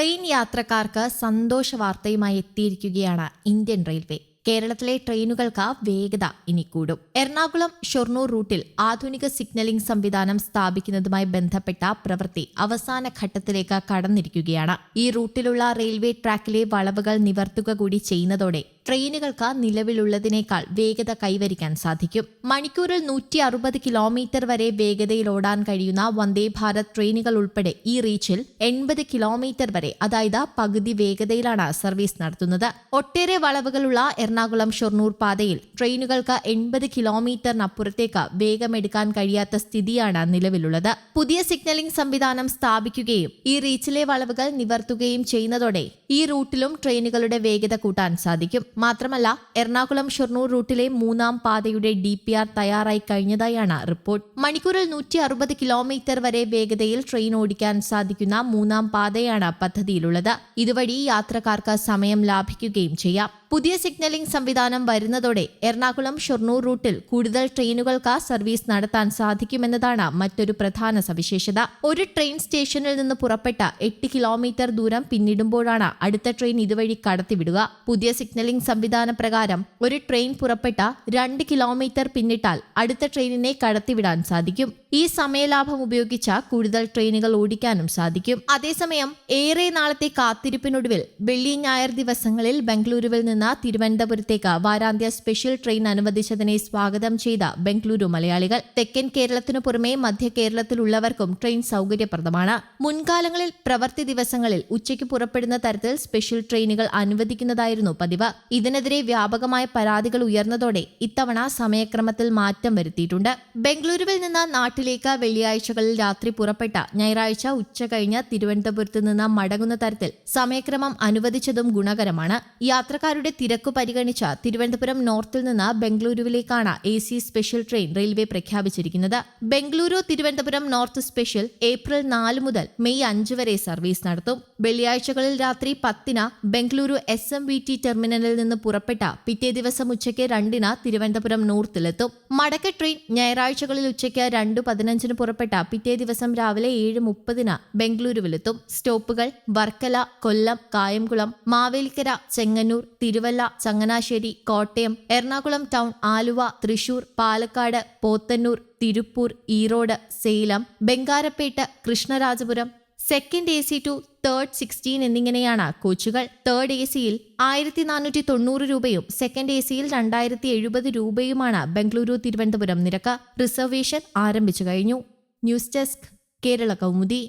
Train യാത്രക്കാർക്ക് സന്തോഷ വാർത്തയുമായി എത്തിയിരിക്കുകയാണ് ഇന്ത്യൻ റെയിൽവേ. കേരളത്തിലെ ട്രെയിനുകൾക്ക് വേഗത ഇനി കൂടും. എറണാകുളം ഷൊർണൂർ റൂട്ടിൽ ആധുനിക സിഗ്നലിംഗ് സംവിധാനം സ്ഥാപിക്കുന്നതുമായി ബന്ധപ്പെട്ട പ്രവൃത്തി അവസാന ഘട്ടത്തിലേക്ക് കടന്നിരിക്കുകയാണ്. ഈ റൂട്ടിലുള്ള റെയിൽവേ ട്രാക്കിലെ വളവുകൾ നിവർത്തുക കൂടി ചെയ്യുന്നതോടെ ട്രെയിനുകൾക്ക് നിലവിലുള്ളതിനേക്കാൾ വേഗത കൈവരിക്കാൻ സാധിക്കും. മണിക്കൂറിൽ നൂറ്റി അറുപത് കിലോമീറ്റർ വരെ വേഗതയിൽ ഓടാൻ കഴിയുന്ന വന്ദേ ഭാരത് ട്രെയിനുകൾ ഉൾപ്പെടെ ഈ റീച്ചിൽ എൺപത് കിലോമീറ്റർ വരെ അതായത് പകുതി വേഗതയിലാണ് സർവീസ് നടത്തുന്നത്. ഒട്ടേറെ വളവുകളുള്ള എറണാകുളം ഷൊർണൂർ പാതയിൽ ട്രെയിനുകൾക്ക് എൺപത് കിലോമീറ്ററിനപ്പുറത്തേക്ക് വേഗമെടുക്കാൻ കഴിയാത്ത സ്ഥിതിയാണ് നിലവിലുള്ളത്. പുതിയ സിഗ്നലിംഗ് സംവിധാനം സ്ഥാപിക്കുകയും ഈ റീച്ചിലെ വളവുകൾ നിവർത്തുകയും ചെയ്യുന്നതോടെ ഈ റൂട്ടിലും ട്രെയിനുകളുടെ വേഗത കൂട്ടാൻ സാധിക്കും. മാത്രമല്ല എറണാകുളം ഷൊർണൂർ റൂട്ടിലെ മൂന്നാം പാതയുടെ ഡി പി ആർ തയ്യാറായി കഴിഞ്ഞതായാണ് റിപ്പോർട്ട്. മണിക്കൂറിൽ നൂറ്റി അറുപത് കിലോമീറ്റർ വരെ വേഗതയിൽ ട്രെയിൻ ഓടിക്കാൻ സാധിക്കുന്ന മൂന്നാം പാതയാണ് പദ്ധതിയിലുള്ളത്. ഇതുവഴി യാത്രക്കാർക്ക് സമയം ലാഭിക്കുകയും ചെയ്യാം. പുതിയ സിഗ്നലിംഗ് സംവിധാനം വരുന്നതോടെ എറണാകുളം ഷൊർണൂർ റൂട്ടിൽ കൂടുതൽ ട്രെയിനുകൾക്ക് സർവീസ് നടത്താൻ സാധിക്കുമെന്നതാണ് മറ്റൊരു പ്രധാന സവിശേഷത. ഒരു ട്രെയിൻ സ്റ്റേഷനിൽ നിന്ന് പുറപ്പെട്ട എട്ട് കിലോമീറ്റർ ദൂരം പിന്നിടുമ്പോഴാണ് അടുത്ത ട്രെയിൻ ഇതുവഴി കടത്തിവിടുക. പുതിയ സിഗ്നലിംഗ് സംവിധാന പ്രകാരം ഒരു ട്രെയിൻ പുറപ്പെട്ട രണ്ട് കിലോമീറ്റർ പിന്നിട്ടാൽ അടുത്ത ട്രെയിനിനെ കടത്തിവിടാൻ സാധിക്കും. ഈ സമയലാഭം ഉപയോഗിച്ച കൂടുതൽ ട്രെയിനുകൾ ഓടിക്കാനും സാധിക്കും. അതേസമയം ഏറെ നാളത്തെ കാത്തിരിപ്പിനൊടുവിൽ വെള്ളി ഞായർ ദിവസങ്ങളിൽ ബംഗളൂരുവിൽ നിന്ന് തിരുവനന്തപുരത്തേക്ക് വാരാന്ത്യ സ്പെഷ്യൽ ട്രെയിൻ അനുവദിച്ചതിനെ സ്വാഗതം ചെയ്ത ബംഗളൂരു മലയാളികൾ തെക്കൻ കേരളത്തിനു പുറമെ മധ്യ കേരളത്തിലുള്ളവർക്കും ട്രെയിൻ സൗകര്യപ്രദമാണ്. മുൻകാലങ്ങളിൽ പ്രവൃത്തി ദിവസങ്ങളിൽ ഉച്ചയ്ക്ക് പുറപ്പെടുന്ന തരത്തിൽ സ്പെഷ്യൽ ട്രെയിനുകൾ അനുവദിക്കുന്നതായിരുന്നു പതിവ്. ഇതിനെതിരെ വ്യാപകമായ പരാതികൾ ഉയർന്നതോടെ ഇത്തവണ സമയക്രമത്തിൽ മാറ്റം വരുത്തിയിട്ടുണ്ട്. ബംഗളൂരുവിൽ നിന്ന് നാട്ടിലേക്ക് വെള്ളിയാഴ്ചകളിൽ രാത്രി പുറപ്പെട്ട ഞായറാഴ്ച ഉച്ച കഴിഞ്ഞ് തിരുവനന്തപുരത്ത് നിന്ന് മടങ്ങുന്ന തരത്തിൽ സമയക്രമം അനുവദിച്ചതും ഗുണകരമാണ്. യാത്രക്കാരുടെ തിരക്ക് പരിഗണിച്ച് തിരുവനന്തപുരം നോർത്തിൽ നിന്ന് ബംഗളൂരുവിലേക്കാണ് A C special train railway പ്രഖ്യാപിച്ചിരിക്കുന്നത്. Bengaluru Thiruvananthapuram north special April നാല് മുതൽ മെയ് അഞ്ച് വരെ സർവീസ് നടത്തും. വെള്ളിയാഴ്ചകളിൽ രാത്രി പത്തിന് Bengaluru S M V T ടെർമിനലിൽ നിന്ന് പുറപ്പെട്ട പിറ്റേ ദിവസം ഉച്ചയ്ക്ക് രണ്ടിന് തിരുവനന്തപുരം നോർത്തിലെത്തും. മടക്ക ട്രെയിൻ ഞായറാഴ്ചകളിൽ ഉച്ചയ്ക്ക് രണ്ട് പതിനഞ്ചിന് പുറപ്പെട്ട പിറ്റേ ദിവസം രാവിലെ ഏഴ് മുപ്പതിന് ബംഗളൂരുവിലെത്തും. സ്റ്റോപ്പുകൾ Varkala Kollam Kayamkulam Mavelikkara Chengannur Thiruvalla Changanassery Kottayam Ernakulam town Aluva Thrissur Palakkad Podanur Tiruppur Erode Salem Bangarapet Krishnarajapuram second A C two third sixteen എന്നിങ്ങനെയാണ് കോച്ചുകൾ. തേർഡ് എ സിയിൽ ആയിരത്തി നാനൂറ്റി തൊണ്ണൂറ് രൂപയും സെക്കൻഡ് എ സിയിൽ രണ്ടായിരത്തി എഴുപത് രൂപയുമാണ് ബംഗളൂരു തിരുവനന്തപുരം നിരക്ക് റിസർവേഷൻ ആരംഭിച്ചു കഴിഞ്ഞു. News desk Kerala Kaumudi.